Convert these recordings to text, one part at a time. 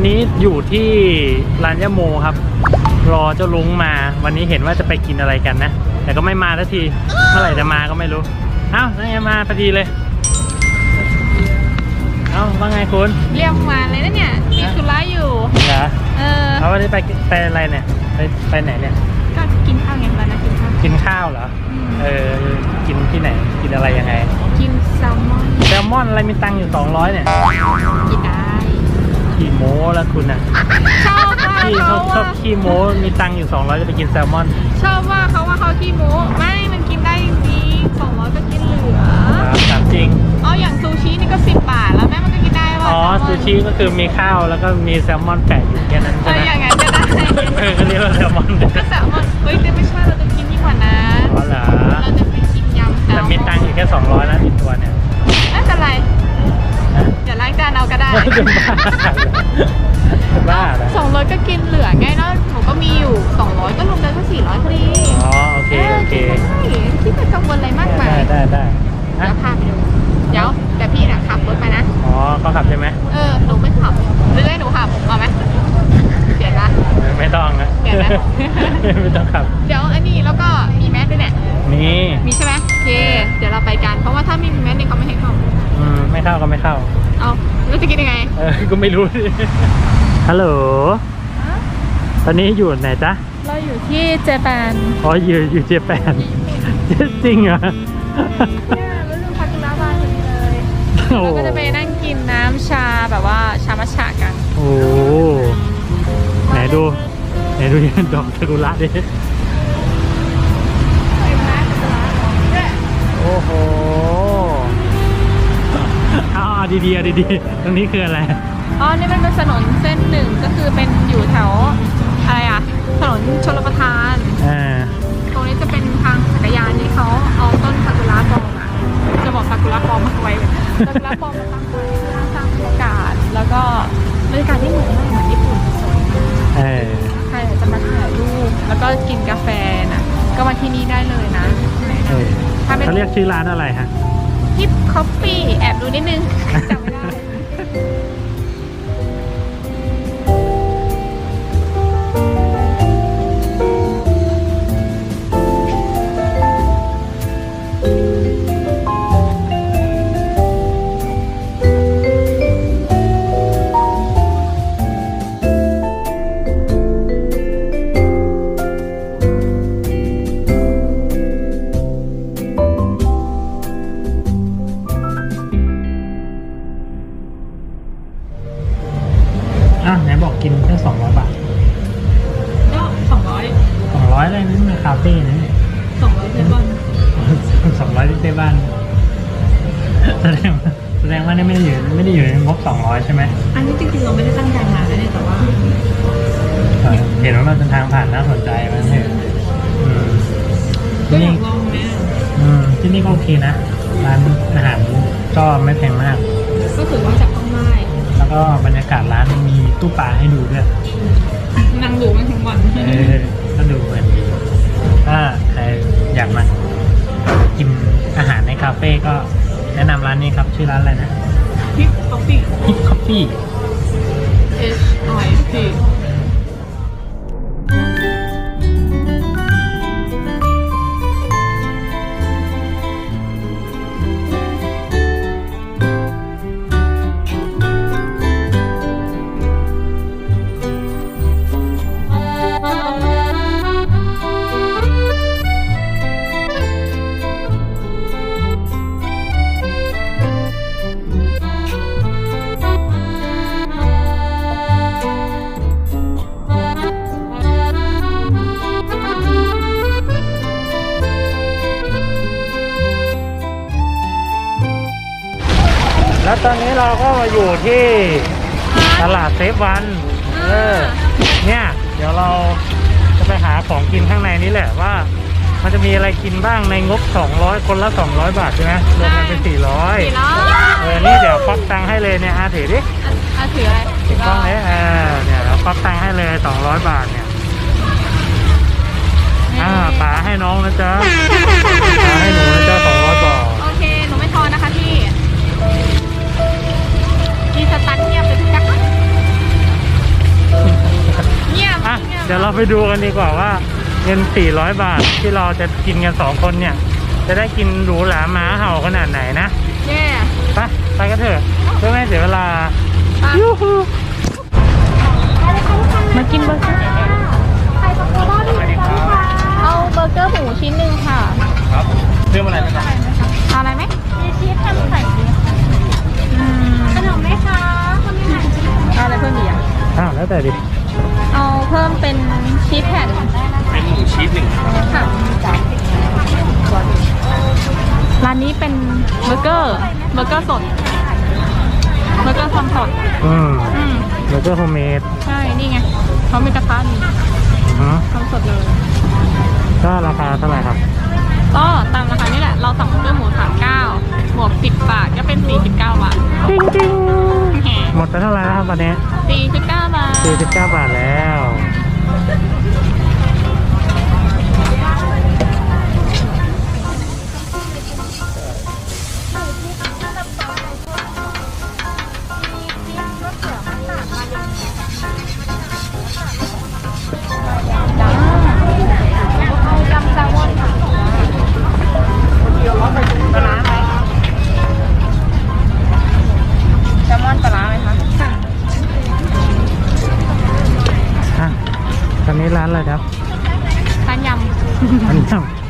วันนี้อยู่ที่ร้านยะโมครับ รอเจ้าลุงมา วันนี้เห็นว่าจะไปกินอะไรกันนะ แต่ก็ไม่มาสักทีเมื่อไหร่จะมาก็ไม่รู้ เอ้านั่นไงมาพอดีเลย เอ้าว่าไงคุณเรียกมาเลยนะเนี่ยมีธุระอยู่เหรอเออเอาวันนี้ไปไปอะไรเนี่ย ไปไปไหนเนี่ย ก็กินข้าวไงร้านนะกินข้าวกินข้าวเหรออืมเออ กินที่ไหน กินอะไรยังไง กินแซลมอน แซลมอนอะไรมีตังค์อยู่200เนี่ยกินได้ ขี้โม้แล้วคุณอะชอบว่าขี้ชเขาอบชอบว่าขี้โม้มีตังค์อยู่ 200 จะไปกินแซลมอนชอบว่าเขาว่าเขาขี้โม้ไม่มันกินได้จริงสองร้อยก็กินเหลือครับถามจริงอ๋ออย่างซูชินี่ก็สิบบาทแล้วแม่มันก็กินได้ว่าอ๋อซูชิก็คือมีข้าวแล้วก็มีแซลมอนแปะอยู่แค่นั้นเอใช่อไหมอย่างนั้นก็ได้เออก็เรียกว่าแซลมอนก็แซลมอนเฮ้ยแต่ไม่ใช่เราจะกินยิ่งกว่านั้นอ๋อเหรอเราจะไปกินยำแซลแต่มอนมีตังค์อยู่แค่ 200นะติดตัวเนี่ยไม่เป็นไร จานเอาก็ได้จะบ้าจะบ้าเหรอสองร้อยก็กินเหลือไงแล้วหนูก็มีอยู่สองร้อยก็รวมกันก็สี่ร้อยพอดีอ๋อโอเคโอเคที่ไปกังวลอะไรมากมาได้ยได้ได้เดี๋ฮะยวพาไปดูเดี๋ยวแต่พี่น่ะขับรถไปนะอ๋อเขาขับใช่ไหมเออหนูไม่ขับหรือให้หนูขับเอาไหมเปลี่ยนละไม่ต้องนะเปลี่ยนนะไม่ต้องขับ เดี๋ยวอันนี้แล้วก็มีแมสด้วยเนี่ยนี่มีใช่ไหมโอเคเดี๋ยวเราไปกันเพราะว่าถ้าไม่มีแมสเนี่ยเขาไม่ให้เข้าอืมไม่เข้าก็ไม่เข้าเอา แล้วจะกินยังไง เออก็ไม่รู้สิฮัลโหล ตอนนี้อยู่ไหนจ๊ะ เราอยู่ที่เจแปนอ๋ออยู่อยู่เจแปนจริงเหรอเนี่ยแล้วลืมพากุระบานพอดีเลยโอ้เราก็จะไปนั่งกินน้ำชาแบบว่าชามัชฉะกัน โอ้ไหนดู ไหนดูยันดอกซากุระดิ ดีๆเอาดีๆ ตรงนี้คืออะไร อ๋อ นี่มันเป็นถนนเส้นหนึ่งก็คือเป็นอยู่แถวอะไรอะถนนชลประทาน อ่า ตรงนี้จะเป็นทางจักรยานที่เขาเอาต้นซากุระปลอมอะจะบอกซากุระปลอมมาไว้ซากุระปลอมมาตั้งไว้เพื่อสร้างบรรยากาศ แล้วก็บรรยากาศที่เหมือนมากเหมือนญี่ปุ่นสวยมากเออใครอยากจะมาถ่ายรูปแล้วก็กินกาแฟนะก็มาที่นี่ได้เลยนะแนะเอนอำถ้าเป็นเขาเรียกชื่อร้านอะไรฮะ ฮิปคอฟฟี่แอบดูนิดนึงจำไม่ได้ ดงว่านี่ไม่ได้อยู่ไม่ได้อยู่ในงบสองร้อยใช่ไหมอันนี้จริงๆเราไม่ได้ตั้งใจมานะเนี่ยแต่ว่าเออเห็นว่ามันเป็นทางผ่านน่าสนใจมั้งเถอะอืมก็ที่อนี่ยากลองเนี่ยอืมที่นี่ก็โอเคนะร้านอาหารก็ไม่แพงมาก ก็ถือว่าจับต้องได้แล้วก็บรรยากาศร้านมีตู้ปลาให้ดูด้วยนั่งดูมันทั้งวันเออก็ดูเหมือนดีถ้าใครอยากมากินอาหารในคาเฟ่ก็ แนะนำร้านนี้ครับ ชื่อร้านอะไรนะฮิปคอฟฟี่ Hip Coffee H I แล้วตอนนี้เราก็มาอยู่ที่ตลาดเซฟวัน เออ เนี่ย เดี๋ยวเราจะไปหาของกินข้างในนี้แหละว่า มันจะมีอะไรกินบ้างในงบ 200 คนละ 200 บาทใช่ไหมรวมกันเป็น400สี่ร้อยเออ นี่เดี๋ยวควักตังค์ให้เลยเนี่ยอาถือดิอะถืออะไรถือกล้องเลยเออเนี่ยเราควักตังค์ให้เลย 200 บาทเนี่ย อ่าป๋าให้น้องนะจ๊ะป๋าให้หนูนะจ๊ะ200 ไปดูกันดีกว่าว่าเงิน 400 บาทที่เราจะกินกันสองคนเนี่ย จะได้กินหรูหราม้าเห่าขนาดไหนนะแย่ไปไปกันเถอะเพื่อไม่ให้เสียเวลาไปยูฮูมากินเบอร์เกอร์เอาเบอร์เกอร์หมูชิ้นหนึ่งค่ะครับเรื่องอะไรนะครับเอาอะไรไหมมีชีสทำไข่ดิอืมขนมไหมคะคนมีไหนเอาอะไรเพิ่มอีกอะอ้าวแล้วแต่ดิ ชีสแผ่นเป็นหมูชีสหนึ่งค่ะร้านนี้เป็นเบอร์เกอร์เบอร์เกอร์สดเบอร์เกอร์ทำสดอืมอืมเบอร์เกอร์โฮมเมดใช่นี่ไงเขามีกระทะนี่อืมทำสดเลยก็ราคาเท่าไหร่ครับก็ตามราคานี่แหละ เราสั่งเบอร์เกอร์หมูสามเก้าบวกสิบบาทก็เป็นสี่สิบเก้าบาทจริงจริงหมดไปเท่าไหร่แล้วครับวันนี้สี่สิบเก้าบาท49บาทแล้ว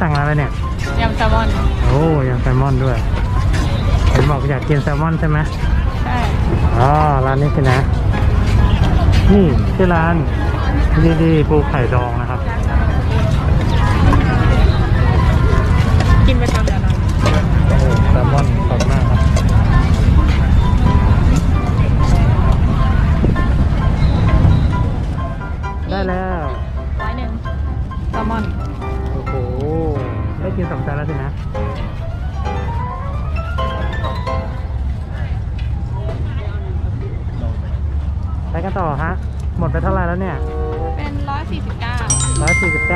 สั่งอะไรเนี่ยำยำแซลมอน โอ้ยังแซลมอนด้วยเห็นบอกอยากกินแซลมอนใช่ไหมใช่ อ๋อ ร้านนี้สินะ นี่ชื่อร้านดีดีปูไข่ดองนะครับ กินไปทำเดี๋ยวเราโอ้แซลมอนสดมากครับ ได้แล้วร้อยหนึ่งแซลมอนโอ้โหได้ กินสองจานแล้วสินะไปกันต่อฮะ หมดไปเท่าไหร่แล้วเนี่ย เป็นร้อยสี่สิบเก้า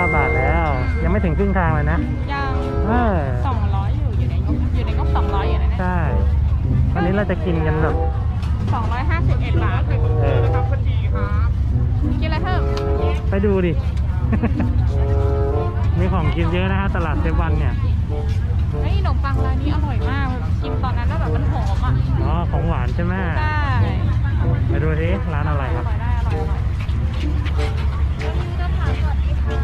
149บาทแล้ว ยังไม่ถึงครึ่งทางเลยนะ ยังเออสองร้อยอยู่อยู่ในงบอยู่ในงบสองร้อยอยู่นะเนี่ยใช่วันนี้เราจะกินกันแบบสองร้อยห้าสิบเอ็ดบาทเออกินอะไรเพิ่มไปดูดิ มีของกินเยอะนะฮะตลาดเซฟวันเนี่ย เฮ้ยขนมปังร้านนี้อร่อยมาก กินตอนนั้นแล้วแบบมันหอมอะอ๋อ ของหวานใช่ไหมใช่ไปดูสิร้านอะไรคอรับร่อยได้อร่อยอร่อย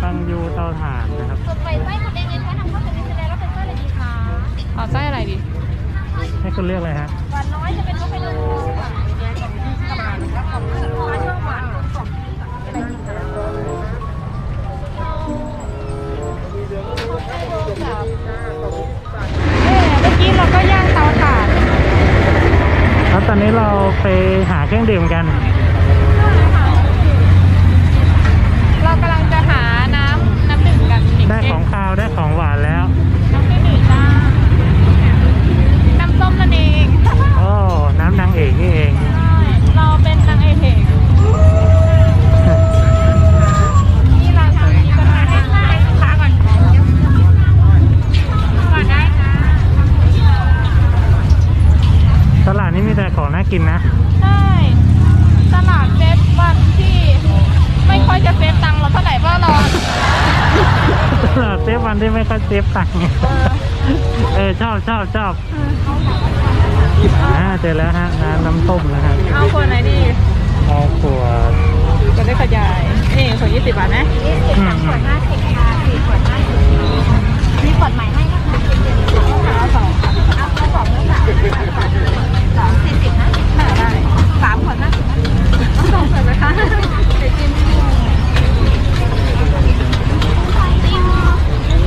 ตังยูเตาถ่านนะครับสดใหม่ไส้หมดเองเลยแค่ทำข้าวสวยนิดเดียวแล้วเป็นไส้อะไรดีคะเอาไส้อะไรดี ให้คุณเลือกเลยฮะ หวานน้อยจะเป็นนกไฮโลค่ ตอนนี้เราไปหาเครื่องดื่มกัน ชอบชอบชอบอ่าเจอแล้วฮะน้ำน้ำส้มนะฮะเอาคนไหนดีเอาขวดคนได้ขยาย นี่ขวดยี่สิบบาทนะยี่สิบสามขวดห้าสิบค่ะสี่ขวดห้าสิบมีขวดใหม่ให้นะคะเอาสองค่ะเอาเอาสองเลยค่ะสองสี่สิบนะค่ะได้สามขวดห้าสิบนะเอาสองใส่ไหมคะเดี๋ยวกิน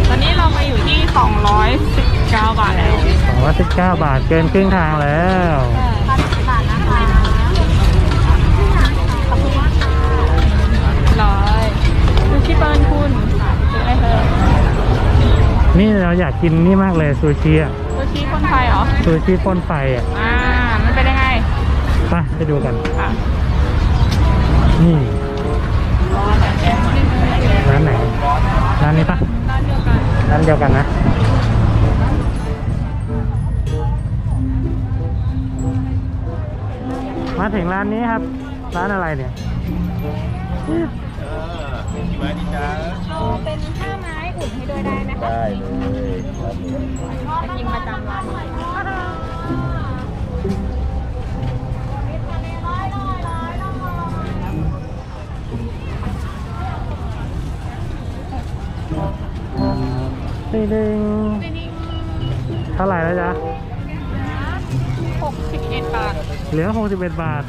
ตอนนี้เรามาอยู่ที่219บาทแล้วสองร้อยสิบ เก้าบาทเกินครึ่งทางแล้วพันสิบบาทนะคะขอบคุณมากค่ะร้อยดูชิเปิลคุณซื้ออะไรเพิ่มนี่เราอยากกินนี่มากเลยซูชิอะดูชิคนไทยเหรอซูชิพ่นไฟอะอ่ามันเป็นยังไงไปไปดูกันค่ะนี่ร้านไหนร้านนี้ปะร้านเดียวกันร้านเดียวกันนะ มาถึงร้านนี้ครับ ร้านอะไรเนี่ยกี่ไม้ดีจ้าเอาเป็นห้าไม้อุ่นให้ด้วยได้ไหมคะได้เลยยิงประจำร้านตึงตึงเท่าไหร่แล้วจ๊ะหกสิบเอ็ดบาท เหลือ 61 บาท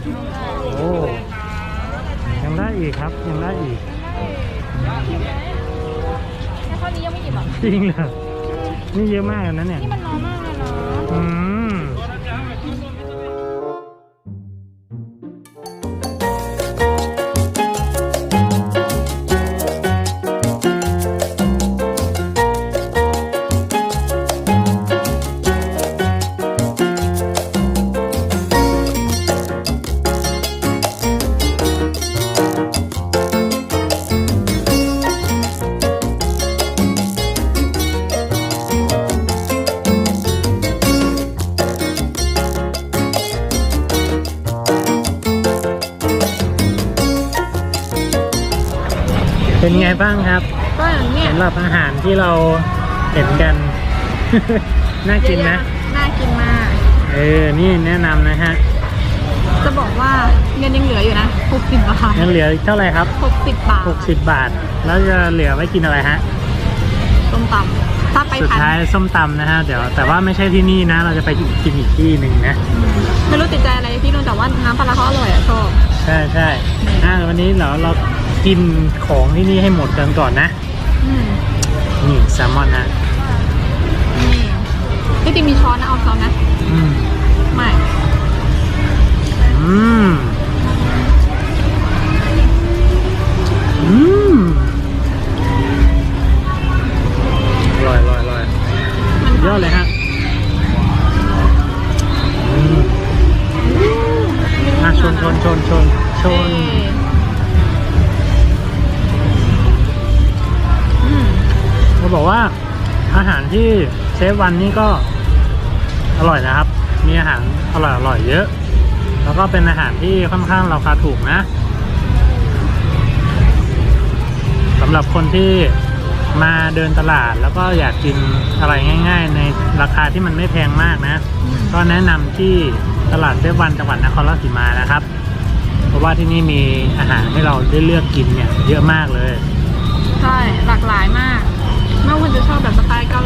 โอ้ ยังได้อีกครับ ยังได้อีกแค่เท่านี้ยังไม่อิ่มหรอจริงเหรอ นี่เยอะมากเลยนะเนี่ย นี่มันน้อยมาก ไงบ้างครับก็อย่างเนี้ยสำหรับอาหารที่เราเห็นกัน น่ากินนะ น่ากินมาก เออ นี่แนะนำนะฮะ จะบอกว่าเงินยังเหลืออยู่นะหกสิบบาทยังเหลืออีกเท่าไหร่ครับหกสิบบาท60บาท แล้วจะเหลือไว้กินอะไรฮะ ส้มตำถ้าไปสุดทันท้ายส้มตำนะฮะ เดี๋ยวแต่ว่าไม่ใช่ที่นี่นะ เราจะไปกินอีกที่หนึ่งนะ ไม่รู้ติดใจอะไรที่นู่นแต่ว่าน้ำปลาร้าเขาอร่อยอะชอบ ใช่ใช่อะวันนี้เราเรา กินของที่นี่ให้หมดกันก่อนนะ อืมนี่แซลมอนนะนี่ที่จริงมีช้อนนะเอาช้อนนะอืมไม่อืมอืมอร่อยอร่อยอร่อยมันสุดยอดเลยฮะอืมอะชนชนชนชนชนอื เขาบอกว่าอาหารที่เซฟวันนี่ก็อร่อยนะครับ มีอาหารอร่อยอร่อยเยอะ แล้วก็เป็นอาหารที่ค่อนข้างราคาถูกนะสำหรับคนที่มาเดินตลาดแล้วก็อยากกินอะไรง่าย ๆ ในราคาที่มันไม่แพงมากนะ ก็แนะนำที่ตลาดเซฟวันจังหวัดนครราชสีมานะครับ เพราะว่าที่นี่มีอาหารให้เราได้เลือกกินเนี่ยเยอะมากเลย ใช่ หลากหลายมากไม่ว่า มันจะชอบแบบสไตล์เกา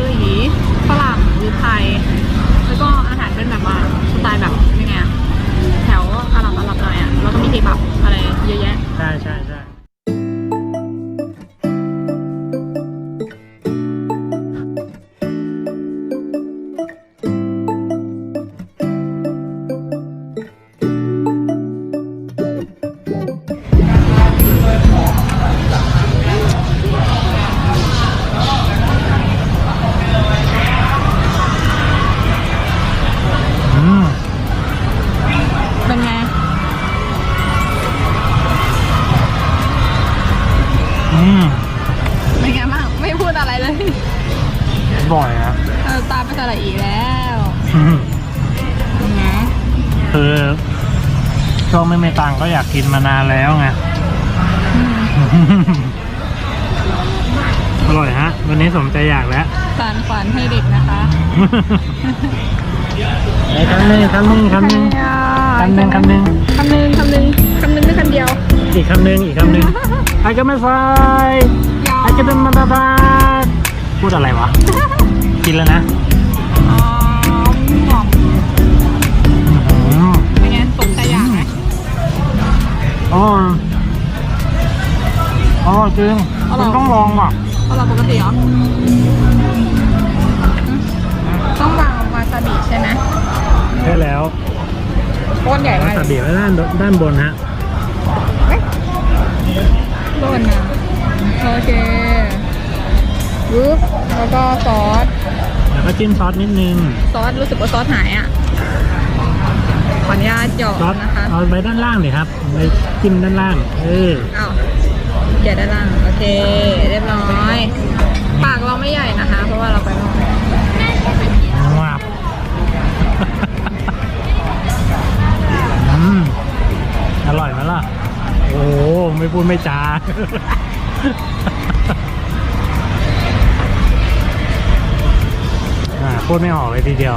ไม่มีตังค์ก็อยากกินมานานแล้วไง อร่อยฮะ วันนี้สมใจอยากแล้ว สารฝันให้เด็กนะคะไอ้คำหนึ่งคำหนึ่งคำหนึ่งคำหนึ่งคำหนึ่งคำหนึ่งคำหนึ่งคำหนึ่งไม่คำเดียว อีกคำหนึ่งอีกคำหนึ่งไอ้ก็ไม่ไฟไอ้ก็เป็นมาบาบาพูดอะไรวะ กินแล้วนะ อ๋ออ๋อจริงคุณต้องลองว่ะเอาเราปกติเหรอต้องวางวาซาบิใช่ไหมใช่แล้วก้นใหญ่วามากซาบิไว้ด้านด้านบนฮะก้นนะโอเควุ๊บแล้วก็ซอส แล้วก็จิ้มซอสนิดนึง ซอสรู้สึกว่าซอสหายอะขออ นุญาตหยอกซอสนะคะเอาไว้ด้านล่างเลยครับไปจิ้มด้านล่าง เอออ้าวเดี๋ยวด้านล่าง โอเค เรียบร้อย ปากเราไม่ใหญ่นะคะ เพราะว่าเราไปนอกวับอืมอร่อยไหมล่ะ โอ้โหไม่พูดไม่จาอ่าพูดไม่ออกเลยทีเดียว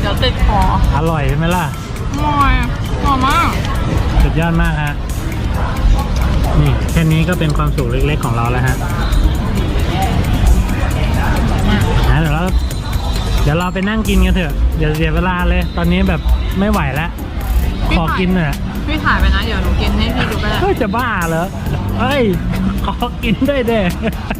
เดี๋ยวติดคออร่อยใช่ไหมล่ะอร่อยหอมมากสุดยอดมากฮะนี่แค่นี้ก็เป็นความสุขเล็กๆของเราแล้วฮะนะเดี๋ยวเราเดี๋ยวเราไปนั่งกินกันเถอะเดี๋ยวเสียเวลาเลย ตอนนี้แบบไม่ไหวแล้วขอกินหน่อยพี่ถ่ายไปนะเดี๋ยวหนูกินให้พี่ดูไปเลยเฮ้ยจะบ้าเหรอเฮ้ยขอกินด้วยเด้คัดคัด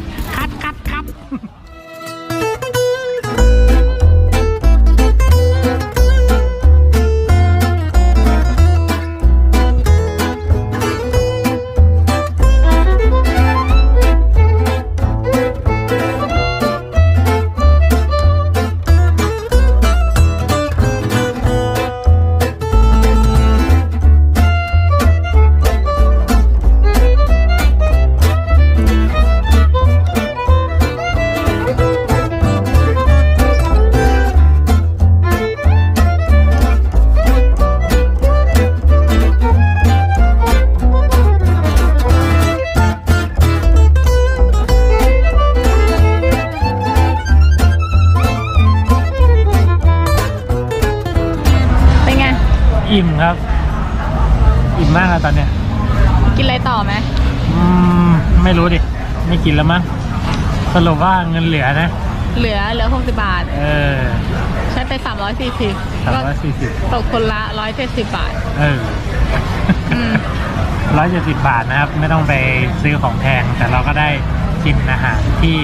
มมากอะตอนเนี้ยกินอะไรต่อไหมอืมไม่รู้ดิ ไม่กินแล้วมั้งสรุปว่าเงินเหลือนะ เหลือเหลือ60บาท เออ ใช้ไป340สามก็ร้อยสี่สิบตกคนละ170บาท เอออืมร้อยเจ็ดสิบบาทนะครับ ไม่ต้องไปซื้อของแพง แต่เราก็ได้กินอาหารที่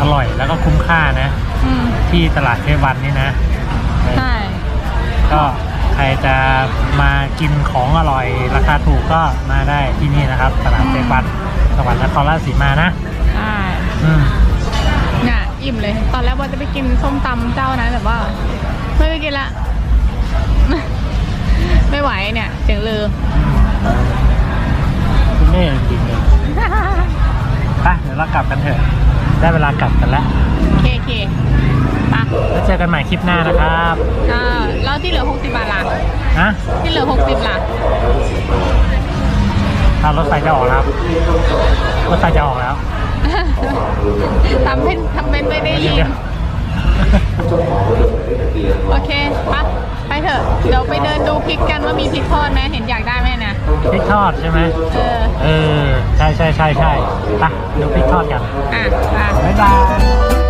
อร่อยแล้วก็คุ้มค่านะอืมที่ตลาดเทวันนี่นะเออใช่ ก็ใครจะมากินของอร่อยราคาถูกก็มาได้ที่นี่นะครับ ตลาดเทวันจังหวัดนครราชสีมานะใช่อืมเนี่ยอิ่มเลย ตอนแรกว่าจะไปกินส้มตำเจ้านั้นแต่ว่า ไม่ไปกินละ ไม่ไหวเนี่ยเสียงลือคุณแม่จริงๆเลยไปเดี๋ยวเรากลับกันเถอะ ได้เวลากลับกันแล้วเคเคปะแล้วเจ อกันใหม่คลิปหน้านะครับอ่าแล้วที่เหลือ 60 บาทล่ะ ฮะที่เหลือ 60ล่ะ ถ้ารถไฟจะออกแล้วครับรถไฟจะออกแล้วทำเป็นทำเป็นไม่ได้ยินเดี๋ยวโอเคปะไปเถอะ เดี๋ยวไปเดินดูพริกกันว่ามีพริกทอดไหมเห็นอยากได้ไหมนะ พริกทอดใช่ไหมเออ เออ ใช่ใช่ใช่ใช่ไปดูพริกทอดกัน อะอะบ๊ายบาย